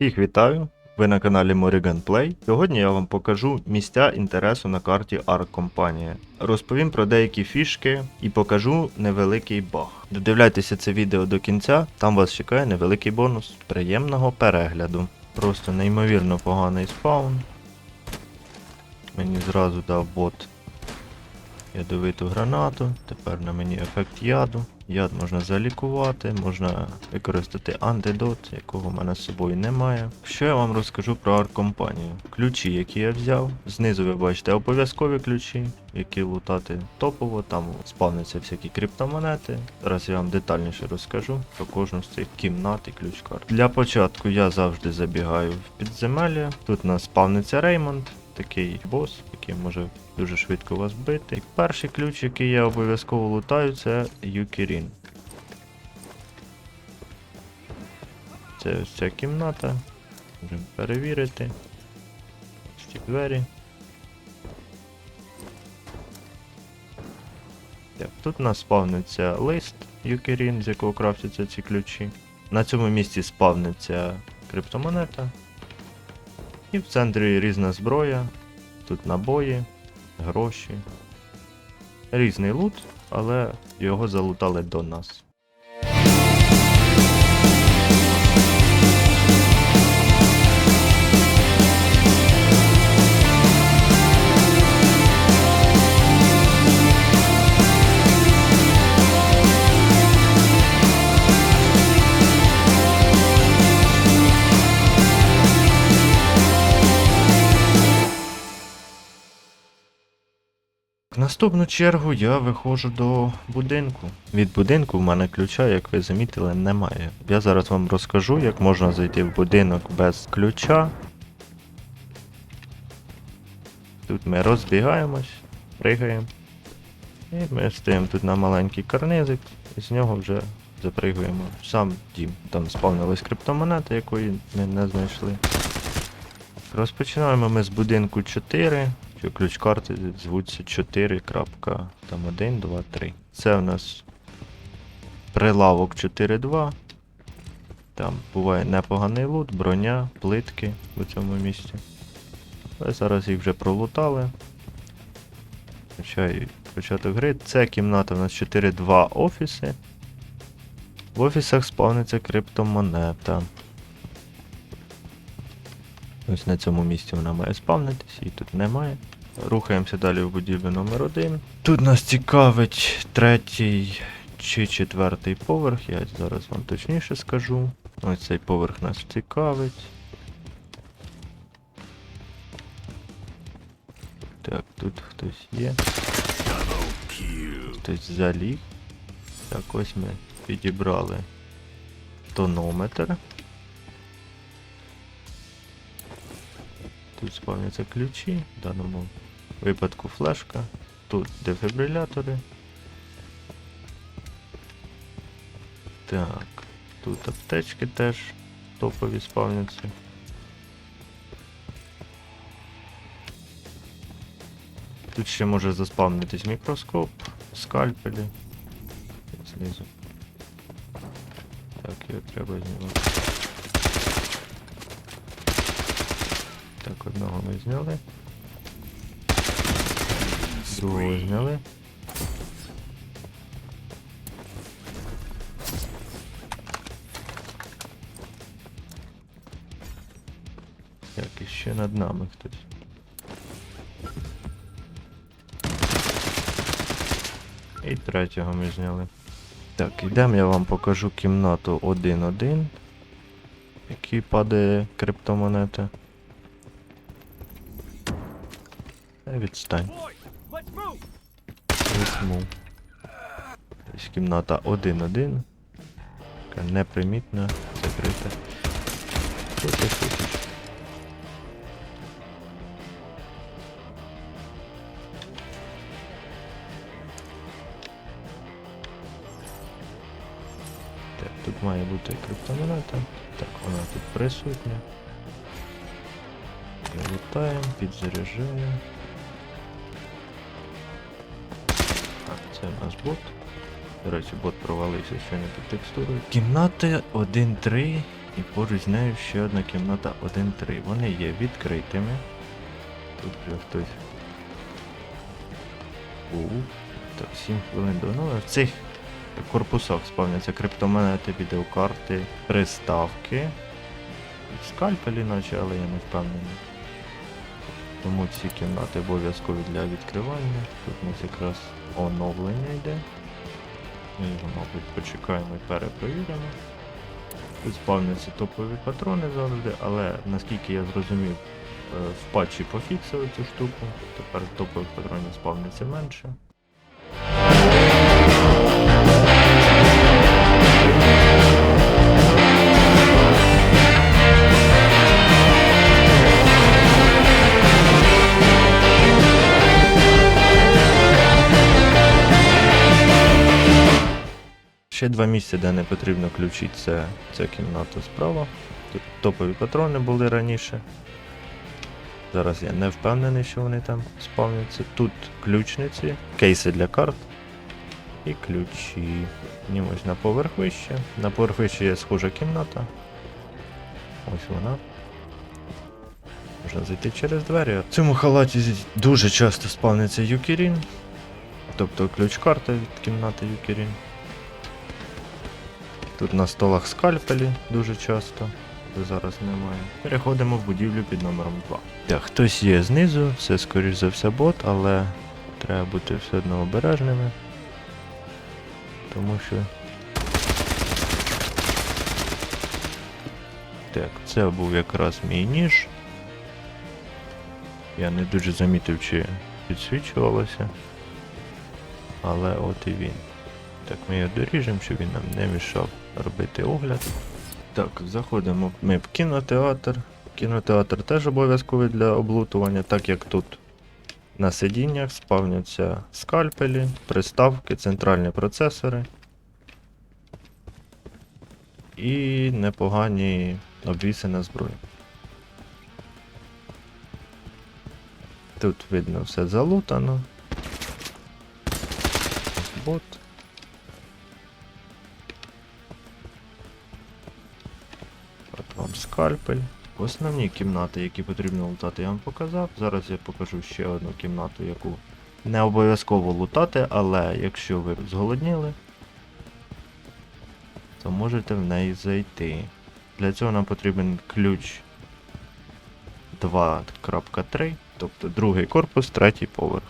Всіх вітаю! Ви на каналі Morrigan Play. Сьогодні я вам покажу місця інтересу на карті Ark Компанія. Розповім про деякі фішки і покажу невеликий баг. Додивляйтеся це відео до кінця, там вас чекає невеликий бонус. Приємного перегляду. Просто неймовірно поганий спаун. Мені зразу дав бот ядовиту гранату. Тепер на мені ефект яду. Яд можна залікувати, можна використати антидот, якого в мене з собою немає. Що я вам розкажу про арт-компанію? Ключі, які я взяв. Знизу ви бачите обов'язкові ключі, які лутати топово, там спавняться всякі криптомонети. Зараз я вам детальніше розкажу про кожну з цих кімнат і ключ карт. Для початку я завжди забігаю в підземелля. Тут у нас спавниться Реймонд, такий бос, який може дуже швидко вас бити. І перший ключ, який я обов'язково лутаю, це Юкірін. Це ось ця кімната. Можемо перевірити. Ці двері. Тут у нас спавниться лист Юкерін, з якого крафтяться ці ключі. На цьому місці спавниться криптомонета. І в центрі різна зброя. Тут набої, гроші. Різний лут, але його залутали до нас. Наступну чергу я виходжу до будинку. Від будинку в мене ключа, як ви замітили, немає. Я зараз вам розкажу, як можна зайти в будинок без ключа. Тут ми розбігаємось, пригаємо. І ми стоїмо тут на маленький карнизик, і з нього вже запригуємо в сам дім. Там спавнилась криптомонета, якої ми не знайшли. Розпочинаємо ми з будинку 4. Ключ карти звуться 4.1, 2, 3. Це у нас прилавок 4.2. Там буває непоганий лут, броня, плитки у цьому місці. Але зараз їх вже пролутали. Почаю початок гри. Це кімната у нас 4.2 офіси. В офісах спавниться криптомонета. Ось на цьому місці вона має спавнитись, її тут немає. Рухаємося далі в будівлю номер 1 Тут нас цікавить третій чи четвертий поверх, я зараз вам точніше скажу. Ось цей поверх нас цікавить. Так, тут хтось є. Хтось заліг. Так, ось ми підібрали тонометр. Тут спавняться ключі, в даному випадку флешка, тут дефібрилятори. Так, тут аптечки теж топові спавняться. Тут ще може заспавнитись мікроскоп, скальпелі. Знизу. Так, його треба знімати. Так, одного ми зняли. Другого зняли. Так, і ще над нами хтось. І третього ми зняли. Так, ідемо, я вам покажу кімнату 1-1, в якій падає криптомонета. Відстань. Візьму. Ось кімната 1-1. Така непримітна, закрита. Тут ось тут. Так, тут має бути криптомонета. Так, вона тут присутня. Лутаємо, підзаряджаємо. Це у нас бот. До речі, бот провалився щойно під текстурою. Кімната 1-3. І поруч з нею ще одна кімната 1-3. Вони є відкритими. Тут вже хтось був. Так, 7 хвилин до ну, В цих корпусах спавняться криптомонети, відеокарти, приставки. Скальпелі наче, але я не впевнений. Тому ці кімнати обов'язкові для відкривання. Тут у нас якраз оновлення йде. Ми його, мабуть, почекаємо і перепровіримо. Тут спавняться топові патрони завжди, але наскільки я зрозумів, е, в патчі пофіксили цю штуку. Тепер топових патронів спавниться менше. Ще два місця, де не потрібно ключі, це ця кімната справа. Тут топові патрони були раніше. Зараз я не впевнений, що вони там спавняться. Тут ключниці, кейси для карт і ключі. Піднімось на поверх вище. На поверх вище є схожа кімната. Ось вона. Можна зайти через двері. В цьому халаті дуже часто спавниться Юкірін. Тобто ключ-карта від кімнати Юкірін. Тут на столах скальпелі дуже часто, зараз немає. Переходимо в будівлю під номером 2. Так, хтось є знизу, це скоріш за все бот, але треба бути все одно обережними. Тому що. Так, це був якраз мій ніж. Я не дуже замітив, чи підсвічувалося. Але от і він. Так, ми його доріжемо, щоб він нам не мішав робити огляд. Так, заходимо ми в кінотеатр. Кінотеатр теж обов'язковий для облутування, так як тут на сидіннях спавняться скальпелі, приставки, центральні процесори. І непогані обвіси на зброю. Тут видно все залутано. Бот. Скальпель. Основні кімнати, які потрібно лутати, я вам показав. Зараз я покажу ще одну кімнату, яку не обов'язково лутати, але якщо ви зголодніли, то можете в неї зайти. Для цього нам потрібен ключ 2.3, тобто другий корпус, третій поверх.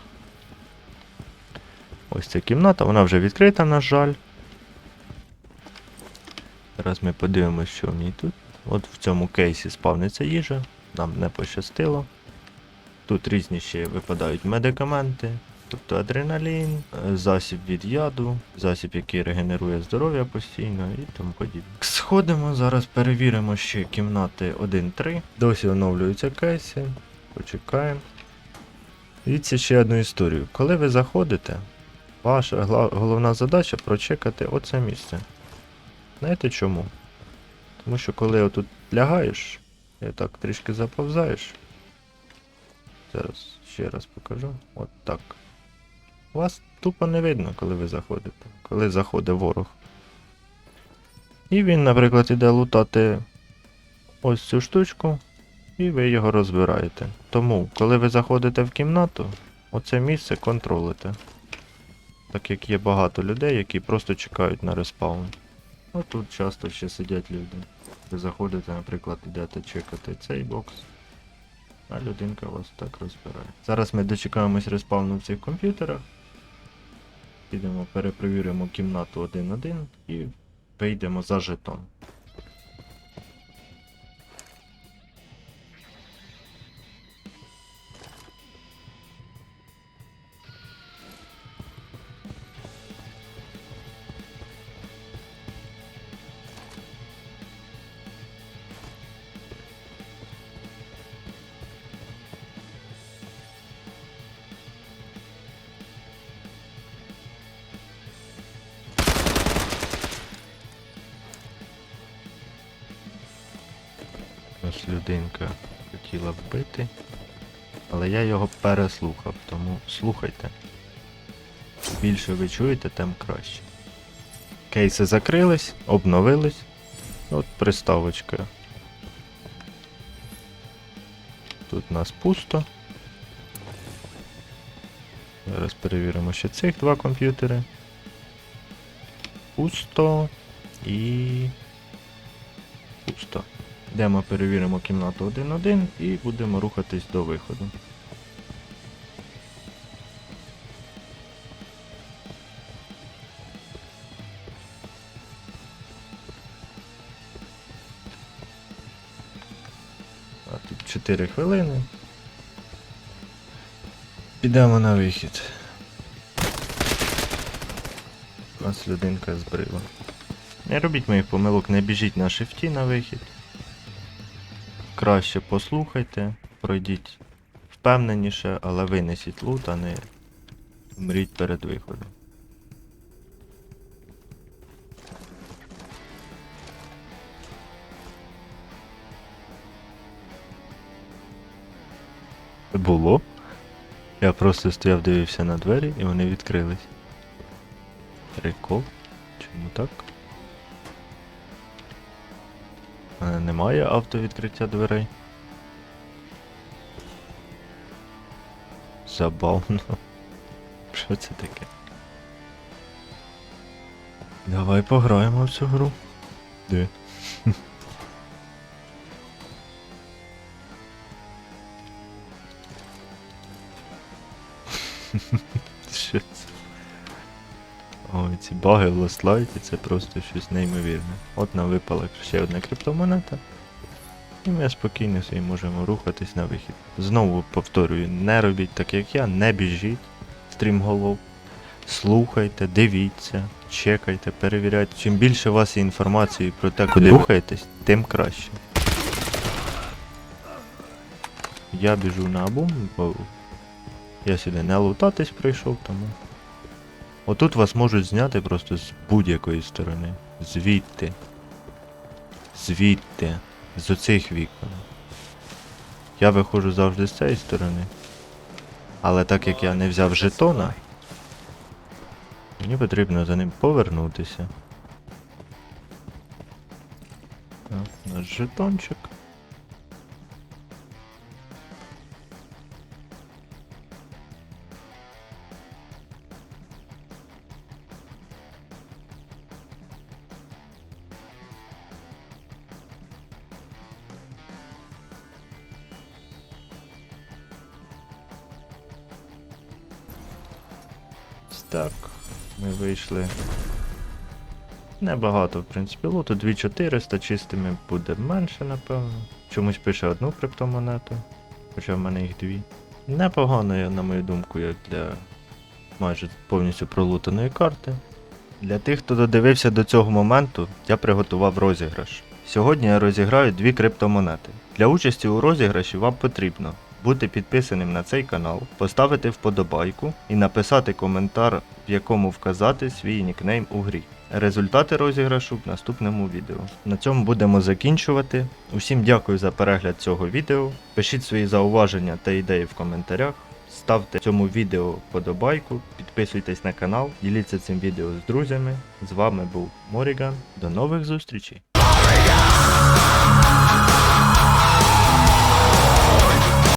Ось ця кімната, вона вже відкрита, на жаль. Зараз ми подивимося, що в ній тут. От в цьому кейсі спавниться їжа, нам не пощастило. Тут різні ще випадають медикаменти, тобто адреналін, засіб від яду, засіб, який регенерує здоров'я постійно і тому подібне. Сходимо, зараз перевіримо ще кімнати 1-3. Досі оновлюються кейси. Почекаємо. Дивіться ще одну історію. Коли ви заходите, ваша головна задача прочекати оце місце. Знаєте чому? Тому що коли отут лягаєш, і так трішки заповзаєш. Зараз ще раз покажу. От так. Вас тупо не видно, коли ви заходите. Коли заходить ворог. І він, наприклад, іде лутати ось цю штучку, і ви його розбираєте. Тому, коли ви заходите в кімнату, оце місце контролите. Так як є багато людей, які просто чекають на респаун. Ну тут часто ще сидять люди. Ви заходите, наприклад, йдете чекати цей бокс, а людинка вас так розбирає. Зараз ми дочекаємось респавну в цих комп'ютерах. Підемо, перепровіримо кімнату 1-1 і вийдемо за жетон. Людинка хотіла вбити, але я його переслухав, тому слухайте. Більше ви чуєте, тим краще. Кейси закрились, обновились. От приставочка. Тут у нас пусто. Зараз перевіримо ще цих два комп'ютери. Пусто і. Пусто. Йдемо перевіримо кімнату 1.1 і будемо рухатись до виходу. А тут 4 хвилини. Підемо на вихід. У Нас людинка збрила. Не робіть моїх помилок, не біжіть на шифті на вихід. Краще послухайте, пройдіть впевненіше, але винесіть лут, а не мріть перед виходом. Було. Я просто стояв, дивився на двері і вони відкрились. Прикол. Чому так? Немає автовідкриття дверей. Забавно. Що це таке? Давай пограємо в цю гру. Де? Ой, ці баги в Lost це просто щось неймовірне. От нам випала ще одна криптомонета. І ми спокійно собі можемо рухатись на вихід. Знову повторюю, не робіть так, як я, не біжіть, стрімголов. Слухайте, дивіться, чекайте, перевіряйте. Чим більше у вас є інформації про те, куди рухаєтесь, тим краще. Я біжу на абум, бо я сюди не лутатись прийшов, тому. Отут вас можуть зняти просто з будь-якої сторони. Звідти. Звідти. З оцих вікон. Я виходжу завжди з цієї сторони. Але так як я не взяв жетона, мені потрібно за ним повернутися. Так, наш жетончик. Вийшли. Небагато, в принципі, луту 2400 чистими буде менше, напевно. Чомусь пише одну криптомонету, хоча в мене їх дві. Непогано, на мою думку, як для майже повністю пролутаної карти. Для тих, хто додивився до цього моменту, я приготував розіграш. Сьогодні я розіграю дві криптомонети. Для участі у розіграші вам потрібно бути підписаним на цей канал, поставити вподобайку і написати коментар, в якому вказати свій нікнейм у грі. Результати розіграшу в наступному відео. На цьому будемо закінчувати. Усім дякую за перегляд цього відео. Пишіть свої зауваження та ідеї в коментарях. Ставте цьому відео вподобайку, підписуйтесь на канал, діліться цим відео з друзями. З вами був Моріган. До нових зустрічей!